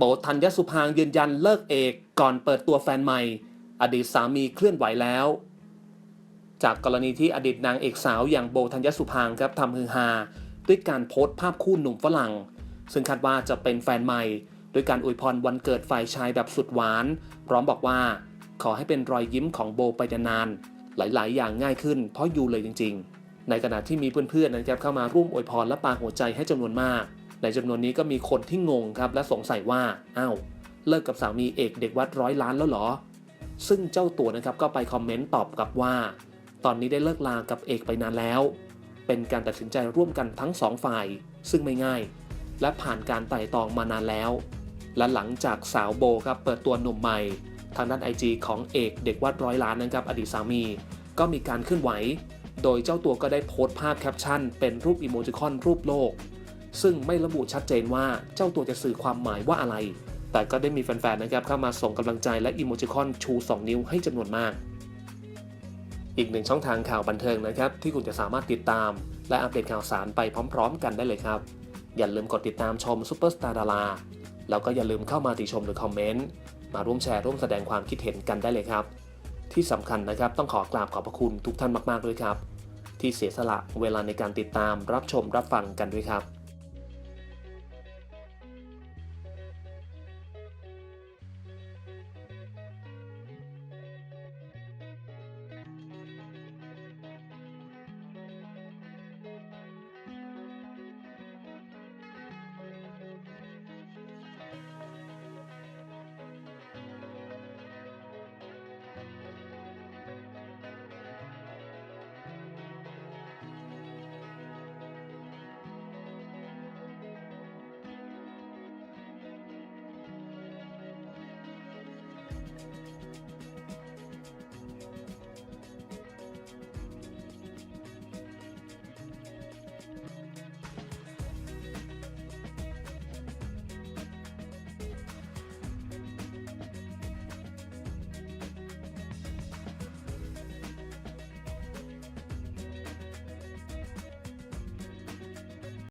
โบธัญญสุพางยืนยันเลิกเอกก่อนเปิดตัวแฟนใหม่ อดีตสามีเคลื่อนไหวแล้ว จากกรณีที่อดีตนางเอกสาวอย่างโบธัญญสุพางครับทำฮือฮาด้วยการโพสต์ภาพคู่หนุ่มฝรั่ง ซึ่งคาดว่าจะเป็นแฟนใหม่โดยการอวยพรวันเกิดฝ่ายชายแบบสุดหวาน พร้อมบอกว่า ขอให้เป็นรอยยิ้มของโบไปนานๆหลายๆ อย่างง่ายขึ้น เพราะอยู่เลยจริง ๆ ในขณะที่มีเพื่อนๆนะครับเข้ามาร่วมอวยพรและปาหัวใจให้จำนวนมาก ในจำนวนนี้ก็มีคนที่งงครับและสงสัยว่าอ้าวเลิกกับสามีเอกเด็กวัดร้อยล้านแล้วเหรอ ซึ่งเจ้าตัวนะครับก็ไปคอมเมนต์ตอบกลับว่า ตอนนี้ได้เลิกลากับเอกไปนานแล้ว เป็นการตัดสินใจร่วมกันทั้งสองฝ่าย ซึ่งไม่ง่าย และผ่านการไต่ตองมานานแล้ว และหลังจากสาวโบครับเปิดตัวหนุ่มใหม่ ทางด้านไอจีของเอกเด็กวัดร้อยล้านนะครับอดีตสามี ก็มีการเคลื่อนไหว โดยเจ้าตัวก็ได้โพสต์ภาพแคปชั่น เป็นรูปอีโมจิคอนรูปโลก ซึ่งไม่ระบุชัดเจนว่าเจ้าตัวจะสื่อความหมายว่าอะไร แต่ก็ได้มีแฟนๆ นะครับเข้ามาส่งกำลังใจและอีโมจิคอนชู 2 นิ้วให้จำนวนมาก อีกหนึ่งช่องทางข่าวบันเทิงนะครับ ที่คุณจะสามารถติดตาม และอัปเดตข่าวสารไปพร้อม ๆ กันได้เลยครับ อย่าลืมกดติดตามชมซูเปอร์สตาร์ดาราแล้วก็อย่าลืมเข้ามาติชมหรือคอมเมนต์มาร่วมแชร์ร่วมแสดงความคิดเห็นกันได้เลยครับ ที่สำคัญนะครับต้องขอกราบขอบพระคุณทุกท่านมากๆด้วยครับ ที่เสียสละเวลาในการติดตามรับชมรับฟังกันด้วยครับ「